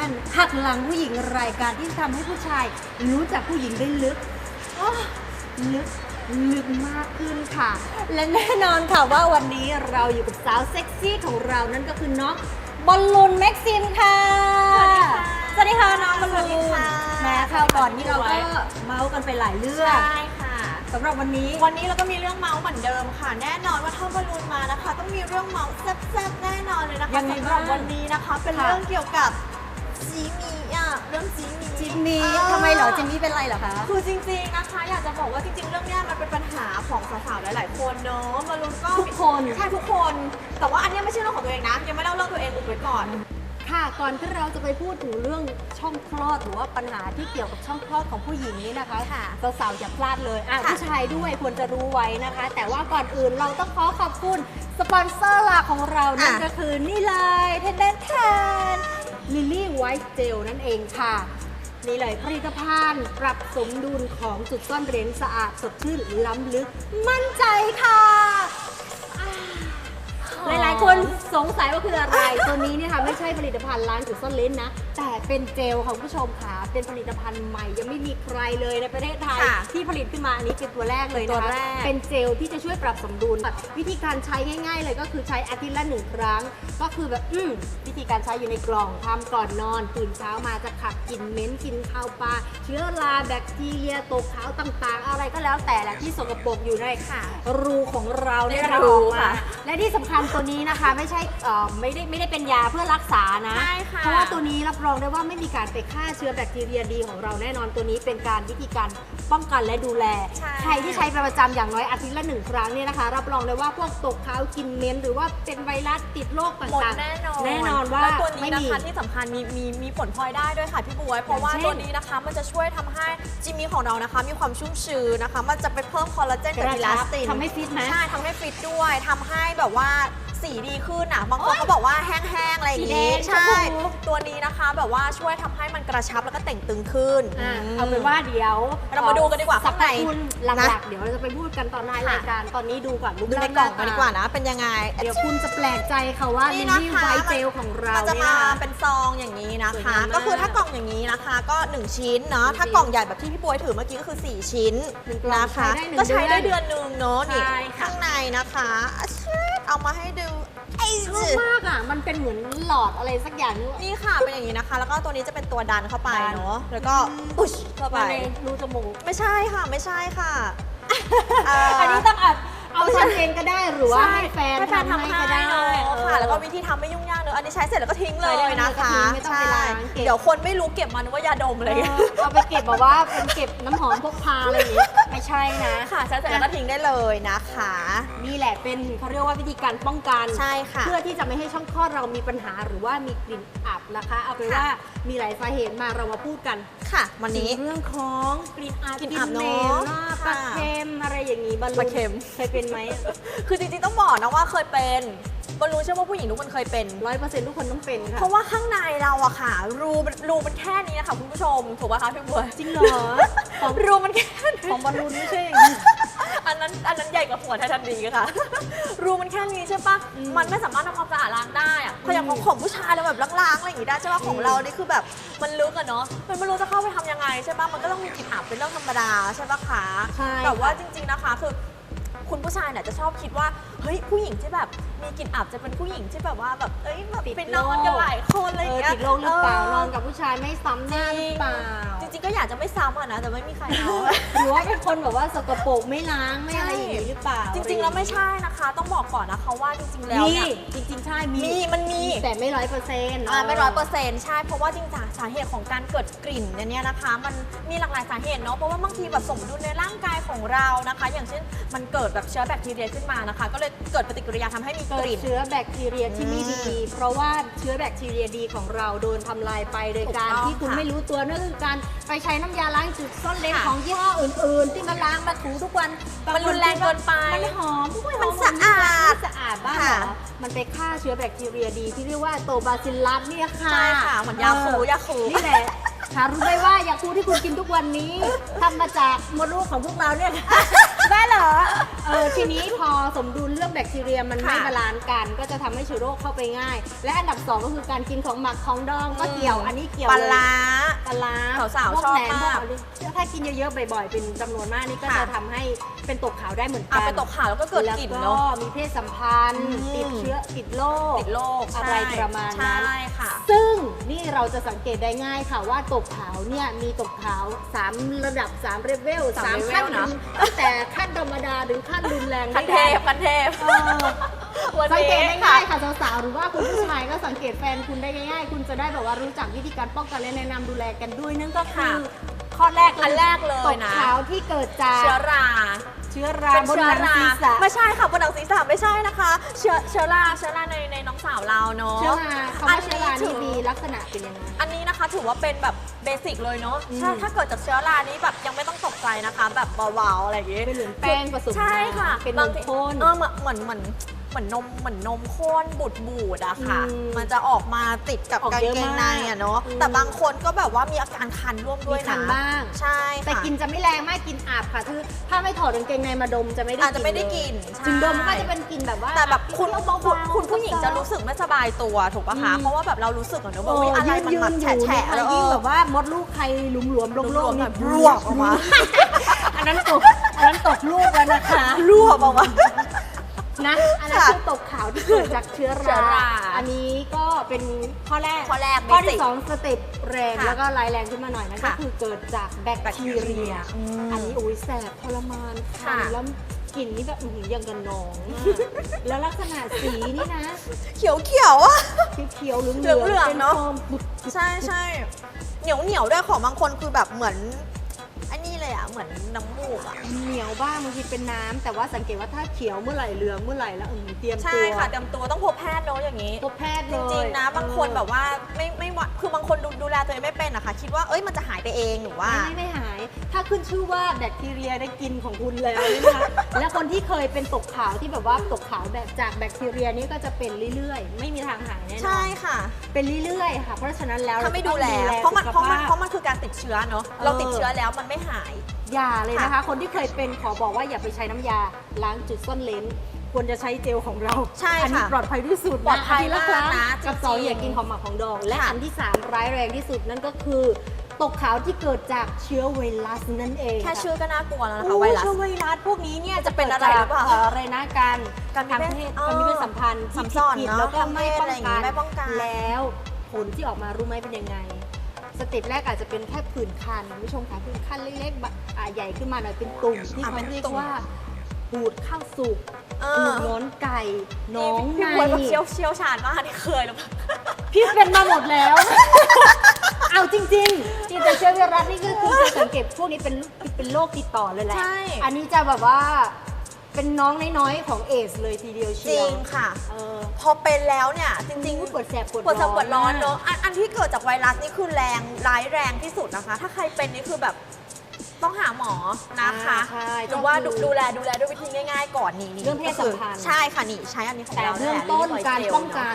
Blackmail Woman หักหลังผู้หญิงรายการที่ทำให้ผู้ชาย รู้จักผู้หญิงได้ลึกโอ้ลึกลึกมากขึ้นค่ะ และแน่นอนค่ะว่าวันนี้เราอยู่กับสาวเซ็กซี่ของเรานั่นก็คือน้องบอลลูนแม็กซิมค่ะ สวัสดีค่ะน้องบอลสวัสดีลูนค่ะแหม้คราวก่อนนี้เราก็เมาส์กันไปหลายเรื่องใช่ค่ะ สำหรับวันนี้ วันนี้เราก็มีเรื่องเมาส์เหมือนเดิมค่ะ แน่นอนว่าถ้าบอลลูนมานะคะ ต้องมีเรื่องเมาส์แซ่บๆแน่นอนเลยนะคะยังไงสำหรับบ้างวันนี้นะคะ เป็นค่ะเรื่องเกี่ยวกับ จีมีอะเรื่องจีมีจิมมี่อ่า ทำไมเหรอจิมมี่เป็นไรเหรอคะ คือจริงๆนะคะ อยากจะบอกว่าจริงๆ เรื่องเนี้ยมันเป็นปัญหาของสาวๆ หลายๆ คนเนอะบอลลูนก็ทุกคน ใช่ทุกคน แต่ว่าอันเนี้ยไม่ใช่เรื่องของตัวเองนะ ยังไม่เล่าเรื่องตัวเองอุบไว้ก่อน ค่ะก่อนที่เราจะไปพูดถึงเรื่องช่องคลอดหรือว่าปัญหาที่เกี่ยวกับช่องคลอดของผู้หญิงนี้นะคะค่ะสาวๆอย่าพลาดเลยอะค่ะ ผู้ชายด้วยควรจะรู้ไว้นะคะ แต่ว่าก่อนอื่นเราต้องขอขอบคุณสปอนเซอร์หลักของเรานั่นก็คือนี่เลยเทนเดนแทน ลิลลี่ไวท์เจลนั่นเองค่ะ นี่เลยผลิตภัณฑ์ปรับสมดุลของจุดซ่อนเร้นสะอาดสดชื่นล้ำลึกมั่นใจค่ะ งสัยว่าคืออะไร ตัวนี้เนี่ยค่ะไม่ใช่ผลิตภัณฑ์ล้างจุดซ่อนเลนนะ แต่เป็นเจลค่ะคุณผู้ชมค่ะ เป็นผลิตภัณฑ์ใหม่ยังไม่มีใครเลยในประเทศไทย ค่ะที่ผลิตขึ้นมาอันนี้เป็นตัวแรกเลยตันะวคะแรก เป็นเจลที่จะช่วยปรับสมดุล วิธีการใช้ง่ายๆเลยก็คือใช้อาทิตย์ละหนึ่งครั้ง ก็คือแบบอืมวิธีการใช้อยู่ในกล่องทำก่อนนอนตื่นเช้ามาจะขับกลิ่นเหม็นกลิ่นข้าวปลาเชื้อราแบคทีเรียตกขาวต่างๆ อะไรก็แล้วแต่แหละที่สกปรกอยู่ใน ค่ะ รูของเราเนี่ยในนะคะรูออกมาค่ะ และที่สำคัญตัวนี้นะคะ ไม่ใช่เอ่อไม่ได้ไม่ได้เป็นยาเพื่อรักษานะ ใช่ค่ะ เพราะว่าตัวนี้รับรองได้ว่าไม่มีการไปฆ่าเชื้อแบคทีเรียดีของเราแน่นอนตัวนี้เป็นการวิธีการป้องกันและดูแล ใช่ ใครที่ใช้เป็นประจำอย่างน้อยอาทิตย์ละหนึ่งครั้งเนี่ยนะคะ รับรองเลยว่าพวกตกขาวกินเหม้นหรือว่าเป็นไวรัสติดโรคต่หมดางๆแน่นอนแน่นอนว่าแล้วตัวนี้ไม่นะมี คะที่สำคัญมีมีมีผลพลอยได้ด้วยค่ะพี่บวย เพราะว่าอย่างเช่นตัวนี้นะคะมันจะช่วยทำให้จิมมี่ของเรานะคะ มีความชุ่มชื้นนะคะ มันจะไปเพิ่มคอลลาเจนกับกระอิชัลาบสตินทำให้ฟิตไหม ใช่ทำให้ฟิตด้วยทำให้แบบว่า สีดีขึ้นอะบางคนก็บอกว่าแห้งๆอะไรอย่างสีแดงี้งใช่ ชมพู ตัวนี้นะคะแบบว่าช่วยทำให้มันกระชับแล้วก็แต่งตึงขึ้น อะมเอาเป็นว่าเดี๋ยวเรามาดูกันดีกว่าสรข้ารงใน พคุณหนะลักๆ เดี๋ยวเราจะไปพูดกันตอนท้ายค่ะรายการตอนนี้ดูก่อนรูปดูในร่างกล่องหกันตดีกว่านะ เป็นยังไง เดี๋ยวคุณจะแปลกใจค่ะว่านี่ลิลนะลี่คะ ไวท์เจลของเรามันจะเนี่ยมานะคะ เป็นซองอย่างนี้นะสวยคะ งามมากก็คือถ้ากล่องอย่างนี้นะคะ ก็ 1 ชิ้นเนาะหนึ่งถ้ากล่องใหญ่แบบที่พี่บวยถือเมื่อกี้ก็คือ 4 ชิ้นหนึ่งกล่องนะคะ ใช้ได้หนึ่งก็ใช้ได้เดืเดืออนนหนึ่งเนาะนี่ใช่ค่ะ ข้างในนะคะอะเชิด เอามาให้ดูไอ้ชอบมากอะ มันเป็นเหมือนหลอดอะไรสักอย่างนึงนี่ค่ะเป็นอย่างนี้นะคะ แล้วก็ตัวนี้จะเป็นตัวดันเข้าไปดันเนาะแล้วก็ปุ๊ชเข้าไป มาในรูจมูกไม่ใช่ค่ะไม่ใช่ค่ะเอันนี้ต้องอัด เอาทำเองก็ได้หรือว่าให้แฟนให้แฟนทำทำให้ให้ก็ได้เนอะเออค่ะ แล้วก็วิธีทำไม่ยุ่งยากเนอะอันนี้ใช้เสร็จแล้วก็ทิ้งเลใช้ยได้เลยนะก็คะทิ้งไม่ต้องไปล้างใช่เก็บเดี๋ยวคนไม่รู้เก็บมานึกว่ายาดมอะไรอย่างเงี้ยเออเอาไปเก็บแบบว่าเป็นเก็บน้ำหอมพกพาอะไรอย่างงี้ไม่ใช่นะค่ะใช้เสร็จแล้วก็ทิ้งได้เลยนะคะ นี่แหละเป็นเขาเรียกว่าวิธีการป้องกันใช่ค่ะเพื่อที่จะไม่ให้ช่องคลอดเรามีปัญหาหรือว่ามีกลิ่นอับนะคะ เอาเป็นว่ามีหลายสาเหตุมาเรามาพูดกันค่ะ วันนี้ถึงเรื่องของกลิ่นอับกลิ่นอับเหม็เนอะหน้าปค่ะลาเค็มอะไรอย่างนี้บอลลูปลานเค็มเคยเป็นไหมคือจริงๆต้องบอกนะว่าเคยเป็นบอลรู้เชื่อว่าผู้หญิงทุกคนเคยเป็น ร้อยเปอร์เซ็นต์ทุกคนต้องเป็นค่ะเพราะว่าข้างในเราอะค่ะ รูมันรูมันแค่นี้นะคะคุณผู้ชมถูกป่ะคะพี่บัวจริงเหรอของรูมันแค่นี้ของบอลลูนไม่ใช่อย่างนี้อันนั้นอันนั้นใหญ่กว่าหัวไททันดีค่ะ รูมันแค่นี้ใช่ปะอืมมันไม่สามารถทำความสะอาดล้างได้อะเพราะอย่างของของผู้ชายเราแบบล้างๆอะไรอย่างงี้ได้ใช่ปะของเรานี่คือแบบมันลึกอะเนาะมันไม่รู้จะเข้าไปทำยังไงใช่ปะมันก็ต้องมีกลิ่นอับเป็นเรื่องธรรมดาใช่ปะคะใช่แต่ว่าค่ะจริง ๆนะคะคือ คุณผู้ชายเนี่ยจะชอบคิดว่าเฮ้ยผู้หญิงที่แบบมีกลิ่นอับจะเป็นผู้หญิงที่แบบว่าแบบเอ้ยแบบติดไปนอนกันหลายคนอะไรอเอย่างอเงี้ยติดโรคหรือเปล่าเนอนกับผู้ชายไม่ซ้ำหน้าหรือเปล่า จริงๆก็อยากจะไม่ซ้ำอะนะแต่ไม่มีใครเอาหรือว่าเป็นคนแบบว่าสกปรกไม่ล้างไม่อะไรอย่างนี้หรือเปล่า จริง ๆ แล้วไม่ใช่นะคะ ต้องบอกก่อนนะคะว่าจริงๆแล้วมีเนี่ยจริงๆใช่มีมีมันมีแต่ไม่ร้อยเปอร์เซ็นต์อ่าไม่ร้อยเปอร์เซ็นต์ใช่เพราะว่าจริงๆสาเหตุของการเกิดกลิ่นเนี่ยนะคะ มันมีหลากหลายสาเหตุเนาะเพราะว่าบางทีแบบสมดุลในร่างกายของเรานะคะ อย่างเช่นมันเกิดแบบเชื้อแบคทีเรียขึ้นมานะคะ ก็เลยเกิดปฏิกิริยาทำให้มีกเกิดลิ่น เชื้อแบคทีเรียที่ไม่ดีอืมเพราะว่าเชื้อแบคทีเรียดีของเราโดนทำลายไปโดยการถูกต้องที่คุณค่ะไม่รู้ตัวนั่นคือการไปใช้น้ำยาล้างจุดซ่อนเร้นค่ะของยี่ห้ออื่น ๆ ที่มาล้างมาถูทุกวันมันรุนแรงเกินไปมันหอมทุกคนมันสะอาดสะอาดบ้างเหรค่ะ อมันไปฆ่าเชื้อแบคทีเรียดีที่เรียกว่าโตบาซิลลัสเนี่ยค่ะ ใช่ค่ะเหมือนยาคูเออยาคู นี่แหละหารู้ไหมว่ายาคูที่คุณกินทุกวันนี้ทำมาจากมดลูกของพวกเราเนี่ย บ้าเหรอ เออทีนี้พอสมดุลเรื่องแบคทีเรียมันไม่ค่ะบาลานซ์กัน ก็จะทำให้เชื้อโรคเข้าไปง่าย และอันดับสองก็คือการกินของหมักของดองก็เกี่ยวอันนี้เกี่ยวปลาเลยร้า ปลาร้าสาวๆพกชอบแหนมากพวถ้ากินเยอะๆบ่อยๆเป็นจำนวนมากนี่ก็ค่ะจะทำให้เป็นตกขาวได้เหมือนกัอะเป็นตกขาวแล้วก็เกิดกลิ่นแล้วเนาะมีเพศสัมพันธ์ อืม ติดเชื้อติดโรค ติดโรคอะไรประมาณนั้น ใช่ค่ะ ซึ่งนี่เราจะสังเกตได้ง่ายค่ะว่าตกขาวเนี่ยมีตกขาว 3 ระดับ3เลเวลสาม3ขั้น level นะ ตั้งแต่ขั้นธรรมดาถึงขั้นรุนแรงคันเทพคันเทพเออวันสังนี้เกตได้ค่ะ ง่ายค่ะสาวๆหรือว่าคุณผู้ชายก็สังเกตแฟนคุณได้ง่ายๆ คุณจะได้แบบว่ารู้จักวิธีการป้องกันและแนะนำดูแลกันด้วยนั่นก็คือค่ะ ข้อแรกอันแรกเลยตกนะขาวที่เกิดจาก เชื้อราเชื้อราเป็นบนเชื้หอนังราศีรษะ ไม่ใช่ค่ะบนหนังศีรษะไม่ใช่นะคะ เชื้อเชื้อราเชื้อราในในน้องสาวเราเนาะเชื้อราคำว่าเชื้อราถืนี่มีลักษณะเป็นยังไง อันนี้นะคะถือว่าเป็นแบบเบสิกเลยเนาะอืม ถ้าถ้าเกิดจากเชื้อรานี้แบบยังไม่ต้องตกใจนะคะ แบบเบาๆอะไรอย่างงี้ เป็นเหมือนแป้งผสมใช่ค่ะน้ำเป็นนบางมทีข้น เออเหมือนเหมือนเหมือน เหมือนนมเหมือนนมข้นบูดบูดๆอะค่ะ อืมมันจะออกมาติดกับออกกางเยอะเกงในอะเนาะมาก แต่บางคนก็แบบว่ามีอาการคันร่วมด้วยมีคันะนบ้าง ใช่ค่ะแต่กินจะไม่แรงมากกินอาบค่ะคือถ้าไม่ถอดกางเกงในมาดมจะไม่ได้อาจจะไม่ได้กลิ่นเลยใช่ ถึงดมก็จะเป็นกลิ่นแบบว่าแต่แบบคุณเบาๆคุณคุณผู้หญิงจะรู้สึกไม่สบายตัวถูกปะคะ อืม เพราะว่าแบบเรารู้สึกอะเนอะโอ้ว่าเฮ้ยอะไรยืนมันยืแบบนอยู่แฉะเนี่ยๆแล้วยิ่งเออแบบว่ามดลูกใครหลุมหลวมๆโล่งๆหลวนี่มๆแบบรวบออกมาอันนั้นตกอันนั้นตกลูกแล้วนะคะ รวบออกมา นะอันนั้นค่ะคือตกขาวที่เกิดจากเชื้อเชื้อราราอันนี้ก็เป็นข้อแรกข้อแรกข้อ basic ที่สองสเต็ปแรงค่ะแล้วก็ร้ายแรงขึ้นมาหน่อยนั่นก็ค่ะคือเกิดจากแบคทีเรียอืมอันนี้อุ้ยแสบทรมานค่ะคันแล้วกลิ่นนี่แบบอื้อหืออย่างกับหนอง แล้วลักษณะสีนี่นะเขียวเขียวๆอะเขียวๆเหลืองเหลืองๆเป็นเนอะโฟมบุดใช่ใช่เหนียวเหนียวๆด้วยของบางคนคือแบบเหมือนอันนี้ เลยอะเหมือนน้ำมูกอะเหนียวบ้างบางทีเป็นน้ำแต่ว่าสังเกตว่าถ้าเขียวเมื่อไหร่เหลืองเมื่อไหร่แล้วเออเตรียมใช่ตัวค่ะเตรียมตัวต้องพบแพทย์เนอะอย่างนี้ พบแพทย์จเลยริงๆนะบางคนแบบเอว่าไม่ไม่ว่าคือบางคนดูดูแลตัวเองไม่เป็นอะค่ะคิดว่าเอ้ยมันจะหายไปเองหรืออว่า ไม่ไม่หาย ถ้าขึ้นชื่อว่าแบคทีเรียได้กินของคุณแล้วนี่นะคะและคนที่เคยเป็นตกขาวที่แบบว่าตกขาวแบบจากแบคทีเรียนี่ก็จะเป็นเรื่อยๆ ไม่มีทางหายแน่นอนใช่ค่ะ เป็นเรื่อยๆค่ะ เพราะฉะนั้นแล้วถ้าไม่รดูแลต้องเพราะมันสุขเพราะมันภพเพราะมันคือการติดเชื้อเนอะเออเราติดเชื้อแล้วมันไม่หายอย่าเลยนะคะค่ะคนที่เคยเป็นขอบอกว่าอย่าไปใช้น้ำยาล้างจุดซ่อนเลนควรจะใช้เจลของเราใช่อันี้ค่ะปลอดภัยที่สุดปลอดภัยนทีละครั้งมากนะกับจริงๆสองอย่ากินของหมักของดอง และค่ะอันที่สามร้ายแรงที่สุดนั่นก็คือตกขาวที่เกิดจากเชื้อไวรัสนั่นเอง แค่ค่ะชื่อก็น่ากลัวแล้วนะคะโอ้ไวรัสเชื้อไวรัสพวกนี้เนี่ยจะเป็นอะไรหรือเปล่ากิดจากอะไรนะการการมีทางเพเพศศอ๋อการมีเพศสัมพันธ์ที่สัมซ้อนผิดเนอะแล้วก็ไม่ป้องทางเพศอะไรอย่างงี้กันไม่ป้องกันแล้วผลที่ออกมารู้ไหมเป็นยังไง สเต็ปแรกอาจจะเป็นแค่ผื่นคันคุณผู้ชมคะผื่นคันเล็กๆแบบอ่าใหญ่ขึ้นมาหน่อยเป็นตุ่มที่อะเขาเป็นเรียกตุ่มว่าหูดข้าวสุกเอหูอดน้อนไก่น้องพี่ในบวยแบบเชี่ยวเชี่ยวชาญมากนี่เคยหรือเปล่า พี่เป็นมาหมดแล้ว เอาจริงๆจริงแต่เชื้อไวรัสนี่ก็คือจะสังเกตพวกนี้เป็นเป็นโรคติดต่อเลยแหละ ใช่ อันนี้จะแบบว่า เป็นน้องน้อยๆของเอสเลยทีเดียวจเชีริยวงค่ะ เออพอเป็นแล้วเนี่ยจจริริงงๆๆปวดแสบปวดปวดแสบปวดร้อนมากเนอะอันอันที่เกิดจากไวรัสนี่คือแรงร้ายแรงที่สุดนะคะ ถ้าใครเป็นนี่คือแบบต้องหาหมอนะคะใช่หรือว่าดูก็คือดูแลดูแลด้วยวิธีง่าย ๆ ก่อนนี่นี่เรื่องเพศสัมพันธ์ ใช่ค่ะนี่ใช้อันนี้ของแต่เราเบื้องยแหละต้น Lily การ Oil Gel ป้องกัน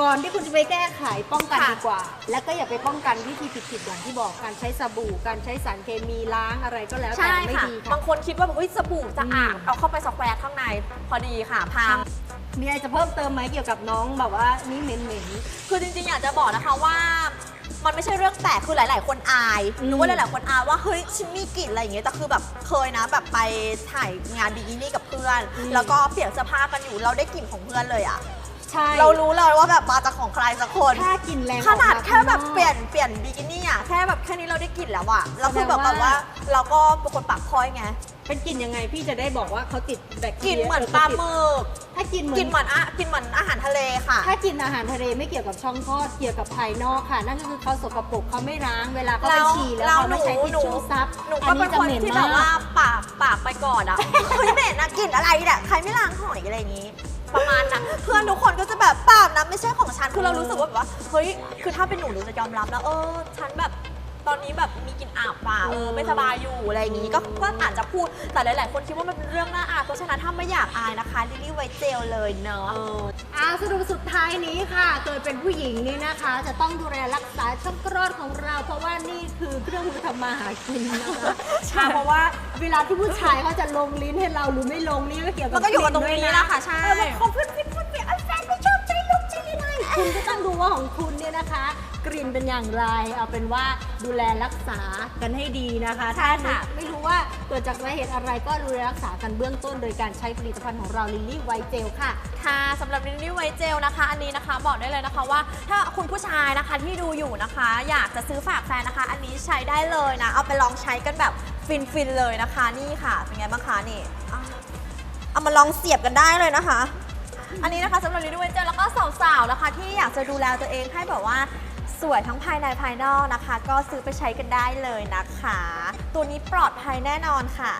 ก่อนที่คุณจะไปแก้ไขป้องกันค่ะ ดีกว่า แล้วก็อย่าไปป้องกันวิธีผิดๆอย่างที่บอกการใช้สบู่ การใช้สารเคมีล้างอะไรก็แล้วแต่ใช่ไม่ค่ะ ดีบาค่ะงคนคิดว่าแบบเฮ้ยสบู่จะอาบอืม เอาเข้าไปสแควร์ข้างในพอดีค่ะพัง มีอะไรจะเพิ่มเติมไหมเกี่ยวกับน้องแบบว่านี่เหม็นเหม็น คือจริงๆ อยากจะบอกนะคะว่า มันไม่ใช่เรื่องแปลกคือหลาย ๆ คนอายอืม รู้ว่าหลายๆ คนอายว่าเฮ้ยฉันมีกลิ่นอะไรอย่างเงี้ยแต่คือแบบเคยนะแบบไปถ่ายงานบิกินี่กับเพื่อน แล้วก็เปลี่ยนเสื้อผ้ากันอยู่เราได้กลิ่นของเพื่อนเลยอะ ใช่ เรารู้เลยว่าแบบมาจากของใครสักคน แค่กลินแรงขนาดออกมแค่แบบข้างนอก เปลี่ยนเปลี่ยนบิกินี่อะแค่แบบแค่นี้เราได้กลิ่นแล้วอะแล้วคือแบบแสดงว่า แบบว่าเราก็เป็นคนปากพลอยไงเป็นกลิ่นยังไงพี่จะได้บอกว่าเขาติดแบคกทีลิ่นเรียเหมือนปลาหมึกถ้ากลิ่นเหมืกลิ่นเหมือนอะกลิ่นเหมือนอาหารทะเลค่ะ ถ้ากินอาหารทะเลไม่เกี่ยวกับช่องคลอดเกี่ยวกับภายนอกค่ะ นั่นก็คือเขาสกปรกเขาไม่ล้างเวลาเขาไปฉี่แล้วเขาไม่ใช้ทิชชู่ซับหนูอัก็นเป็นี้นจะคนเหม็นที่แบบมาว่ากปากปากไปก่อนอะเฮ้ยเหม็นอะกลิ่นอะไรเนี่ยใครไม่ล้างหอยอะไรอย่างงี้ ประมาณนั้นเพื่อนทุกคนก็จะแบบเปล่านะไม่ใช่ของฉันคือเรารู้สึกว่าแบบว่าเฮ้ยคือถ้าเป็นหนูหนูจะยอมรับแล้วเออฉันแบบ ตอนนี้แบบมีกลิ่นอับอะเออเออไม่สบายอยู่อะไรอย่างงี้ก็ก็อาจจะพูดแต่หลาย ๆ คนคิดว่ามันเป็นเรื่องน่าอายเพราะฉะนั้นถ้าไม่อยากอายนะคะลิลลี่ไวเจลเลยเนาะอ่าสรุปสุดท้ายนี้ค่ะเกิดเป็นผู้หญิงนี่นะคะ จะต้องดูแลรักษาช่องคลอดของเรา เพราะว่านี่คือเครื่องมือทำมาหากินนะคะค่ะเพราะว่าเวลาที่ผู้ชายเขาจะลงลิ้นให้เราหรือไม่ลงนี่ก็เกี่ยวกับมันก็อยู่กับตรงนี้ลิ้แหละค่ะใช่เออมันของเพื่อนเพื่อนเพื่อนไอ้แฟนไม่ชอบใช้ลูกใช้ลิ้นให้คุณก็ต้องดูว่าของคุณเนี่ยนะคะ กลิ่นเป็นอย่างไร เอาเป็นว่าดูแลรักษากันให้ดีนะคะ ถ้าไม่รู้ว่าเกิดจากสาเหตุอะไรก็ดูแลรักษากันเบื้องต้น โดยการใช้ผลิตภัณฑ์ของเราลิลลี่ไวเจลค่ะ ค่ะสำหรับลิลลี่ไวเจลนะคะ อันนี้นะคะบอกได้เลยนะคะว่า ถ้าคุณผู้ชายนะคะที่ดูอยู่นะคะ อยากจะซื้อฝากแฟนนะคะ อันนี้ใช้ได้เลยนะ เอาไปลองใช้กันแบบฟินๆเลยนะคะนี่ค่ะเป็นไงบ้างคะนี่อะเอามาลองเสียบกันได้เลยนะคะอันนี้นะคะสำหรับลิลลี่ไวเจลแล้วก็สาวๆนะคะ ที่อยากจะดูแลตัวเองให้แบบว่าส วยทั้งภายในภายนอกนะคะ ก็ซื้อไปใช้กันได้เลยนะคะ ตัวนี้ปลอดภัยแน่นอนค่ะ